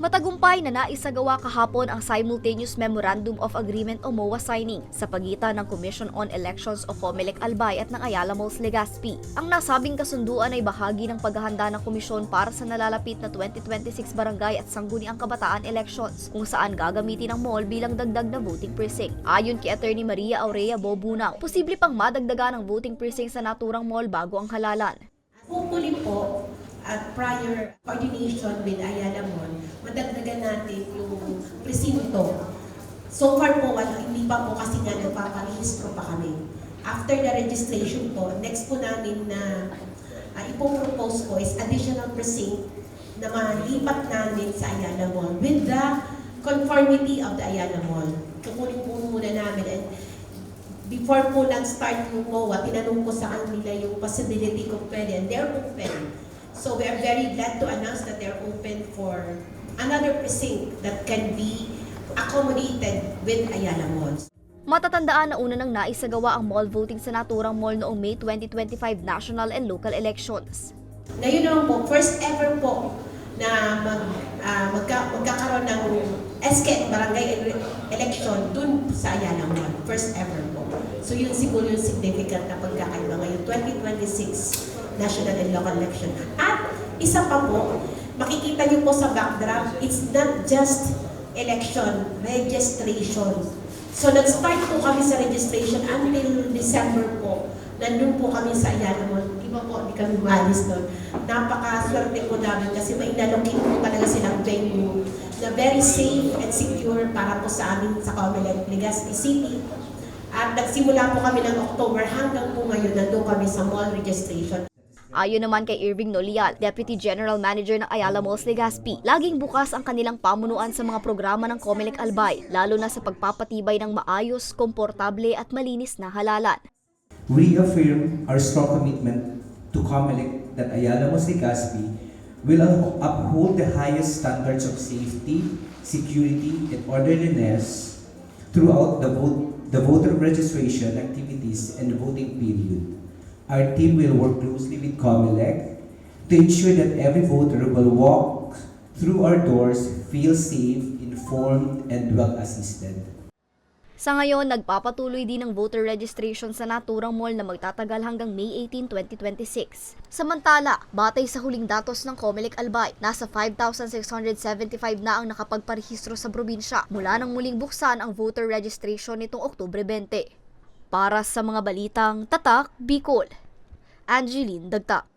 Matagumpay na naisagawa kahapon ang Simultaneous Memorandum of Agreement o MOA signing sa pagitan ng Commission on Elections o COMELEC Albay at ng Ayala Malls Legazpi. Ang nasabing kasunduan ay bahagi ng paghahanda ng komisyon para sa nalalapit na 2026 barangay at sangguniang kabataan elections kung saan gagamitin ang mall bilang dagdag na voting precinct. Ayon kay Attorney Maria Aurea Bobunang, posible pang madagdagan ang voting precinct sa naturang mall bago ang halalan. Hopefully po, prior coordination with Ayala Mall, madagdagan natin yung presinto. So far po, wala, hindi pa po kasi nga nagpaparehistro pa kami. After the registration po, next po namin na uh, ipopropose po is additional precinct na malipat namin sa Ayala Mall with the conformity of the Ayala Mall. Kukunin po muna namin and before po nag-start yung MOA, tinanong ko sa kanila yung possibility kung pwede, and they're open. So we are very glad to announce that they're open for another precinct that can be accommodated with Ayala Malls. Matatandaan na una nang naisagawa ang mall voting sa naturang mall noong May 2025 national and local elections. Ngayon naman po, first ever po na mag, ah, magka, magkakaroon ng SK barangay ele- election dun sa Ayala Mall. First ever po. So yun siguro yung significant na ngayon, 2026 national and local election. At isa pa po, makikita niyo po sa backdrop, it's not just election, registration. So nag-start po kami sa registration until December po. Nandun po kami sa Ayala Mall. Di ba po, di kami maalis doon. Napakaswerte po namin kasi may inalocate po talaga silang venue na very safe and secure para po sa amin sa Comelec, Legazpi City. Nagsimula po kami ng October hanggang po ngayon nandun kami sa mall registration. Ayon naman kay Irving Nolial, Deputy General Manager ng Ayala Malls Legazpi, laging bukas ang kanilang pamunuan sa mga programa ng Comelec Albay, lalo na sa pagpapatibay ng maayos, komportable at malinis na halalan. reaffirm our strong commitment to COMELEC that Ayala Malls Legazpi will up- uphold the highest standards of safety, security, and orderliness throughout the vote, the voter registration activities and the voting period. Our team will work closely with COMELEC to ensure that every voter will walk through our doors feel safe, informed, and well assisted. Sa ngayon, nagpapatuloy din ang voter registration sa naturang mall na magtatagal hanggang May 18, 2026. Samantala, batay sa huling datos ng Comelec Albay, nasa 5,675 na ang nakapagparehistro sa probinsya mula nang muling buksan ang voter registration nitong Oktubre 20. Para sa mga balitang Tatak, Bicol, Angeline Dagta.